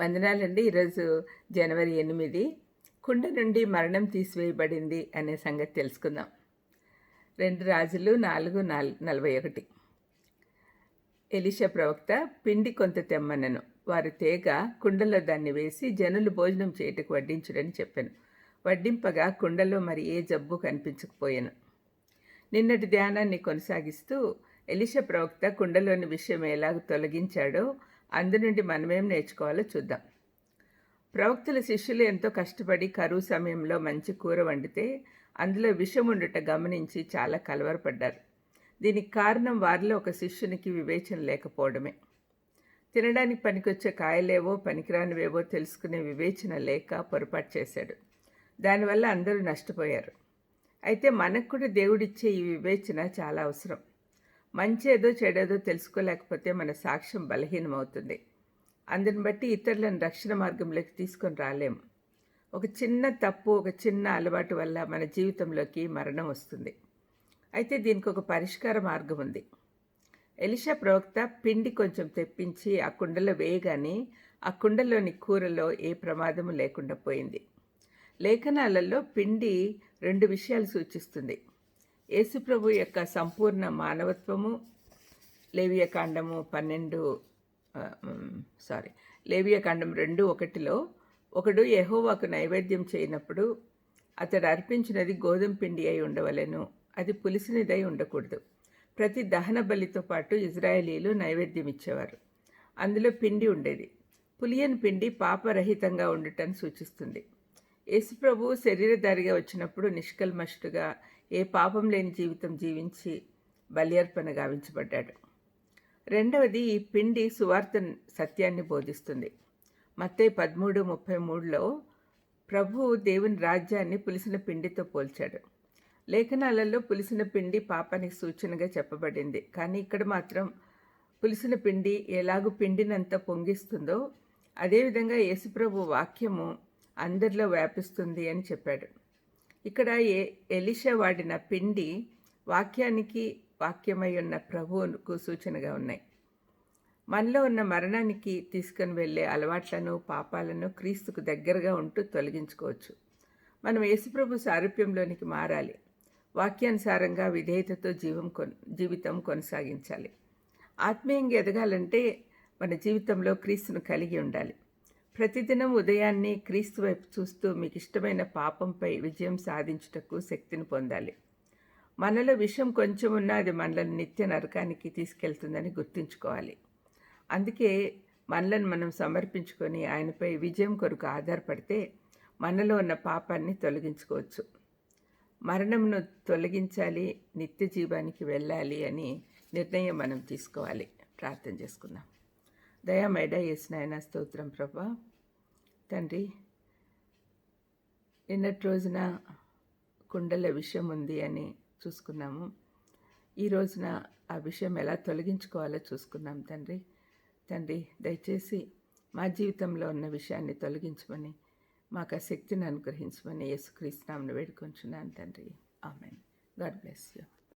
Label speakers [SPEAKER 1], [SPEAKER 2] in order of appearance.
[SPEAKER 1] వందనాలండి. ఈరోజు జనవరి ఎనిమిది. కుండ నుండి మరణం తీసివేయబడింది అనే సంగతి తెలుసుకుందాం. రెండు రాజులు నాలుగు నాల్ నలభై ఒకటి. ఎలిషా ప్రవక్త పిండి కొంత తెమ్మనను. వారు తేగ కుండలో దాన్ని వేసి జనులు భోజనం చేయుటకు వడ్డించుడని చెప్పాను. వడ్డింపగా కుండలో మరి ఏ జబ్బు కనిపించకపోయాను. నిన్నటి ధ్యానాన్ని కొనసాగిస్తూ ఎలిషా ప్రవక్త కుండలోని విషయం ఎలాగ తొలగించాడో అందు నుండి మనమేం నేర్చుకోవాలో చూద్దాం. ప్రవక్తల శిష్యులు ఎంతో కష్టపడి కరువు సమయంలో మంచి కూర వండితే అందులో విషం ఉండుట గమనించి చాలా కలవరపడ్డారు. దీనికి కారణం వారిలో ఒక శిష్యునికి వివేచన లేకపోవడమే. తినడానికి పనికొచ్చే కాయలేవో పనికిరానివేవో తెలుసుకునే వివేచన లేక పొరపాటు చేశాడు. దానివల్ల అందరూ నష్టపోయారు. అయితే మనకు కూడా దేవుడిచ్చే ఈ వివేచన చాలా అవసరం. మంచి ఏదో చెడేదో తెలుసుకోలేకపోతే మన సాక్ష్యం బలహీనమవుతుంది. అందుని బట్టి ఇతరులను రక్షణ మార్గంలోకి తీసుకొని రాలేము. ఒక చిన్న తప్పు ఒక చిన్న అలవాటు వల్ల మన జీవితంలోకి మరణం వస్తుంది. అయితే దీనికి ఒక పరిష్కార మార్గం ఉంది. ఎలిషా ప్రవక్త పిండి కొంచెం తెప్పించి ఆ కుండలో వేయగానే ఆ కుండలోని కూరలో ఏ ప్రమాదము లేకుండా పోయింది. లేఖనాలలో పిండి రెండు విషయాలు సూచిస్తుంది. యేసుప్రభు యొక్క సంపూర్ణ మానవత్వము లేవియకాండము పన్నెండు సారీ లేవియకాండం రెండు ఒకటిలో ఒకడు యహోవాకు నైవేద్యం చేయనప్పుడు అతడు అర్పించినది గోధుమ పిండి అయి ఉండవలెను అది పులిసినదై ఉండకూడదు. ప్రతి దహన బలితో పాటు ఇజ్రాయేలీలు నైవేద్యం ఇచ్చేవారు. అందులో పిండి ఉండేది. పులియన్ పిండి పాపరహితంగా ఉండటాన్ని సూచిస్తుంది. యేసుప్రభు శరీరధారిగా వచ్చినప్పుడు నిష్కల్మష్టుగా ఏ పాపం లేని జీవితం జీవించి బలియర్పణ గావించబడ్డాడు. రెండవది ఈ పిండి సువార్త సత్యాన్ని బోధిస్తుంది. మత్తే పదమూడు ముప్పై మూడులో ప్రభువు దేవుని రాజ్యాన్ని పులిసిన పిండితో పోల్చాడు. లేఖనాలలో పులిసిన పిండి పాపానికి సూచనగా చెప్పబడింది. కానీ ఇక్కడ మాత్రం పులిసిన పిండి ఎలాగూ పిండినంత పొంగిస్తుందో అదేవిధంగా యేసుప్రభు వాక్యము అందరిలో వ్యాపిస్తుంది అని చెప్పాడు. ఇక్కడ ఏ ఎలిషా వాడిన పిండి వాక్యానికి వాక్యమై ఉన్న ప్రభువుకు సూచనగా ఉన్నాయి. మనలో ఉన్న మరణానికి తీసుకొని వెళ్ళే అలవాట్లను పాపాలను క్రీస్తుకు దగ్గరగా ఉంటూ తొలగించుకోవచ్చు. మనం యేసుప్రభు సారూప్యంలోనికి మారాలి. వాక్యానుసారంగా విధేయతతో జీవం కొన్ జీవితం కొనసాగించాలి. ఆత్మీయంగా ఎదగాలంటే మన జీవితంలో క్రీస్తును కలిగి ఉండాలి. ప్రతిదినం ఉదయాన్నే క్రీస్తు వైపు చూస్తూ మీకు ఇష్టమైన పాపంపై విజయం సాధించుటకు శక్తిని పొందాలి. మనలో విషయం కొంచెం ఉన్నా అది మనలను నిత్య నరకానికి తీసుకెళ్తుందని గుర్తుంచుకోవాలి. అందుకే మనలను మనం సమర్పించుకొని ఆయనపై విజయం కొరకు ఆధారపడితే మనలో ఉన్న పాపాన్ని తొలగించుకోవచ్చు. మరణంను తొలగించాలి నిత్య జీవానికి వెళ్ళాలి అని నిర్ణయం మనం తీసుకోవాలి. ప్రార్థన చేసుకుందాం. దయామైడ నాయన స్తోత్రం ప్రభా. తండ్రి నిన్నటి రోజున కుండల విషయం ఉంది అని చూసుకున్నాము. ఈ రోజున ఆ విషయం ఎలా తొలగించుకోవాలో చూసుకున్నాం తండ్రి. తండ్రి దయచేసి మా జీవితంలో ఉన్న విషయాన్ని తొలగించమని మాకు ఆ శక్తిని అనుగ్రహించమని యేసుక్రీస్తునామను వేడుకొంచున్నాను తండ్రి. ఆమెన్. God bless you.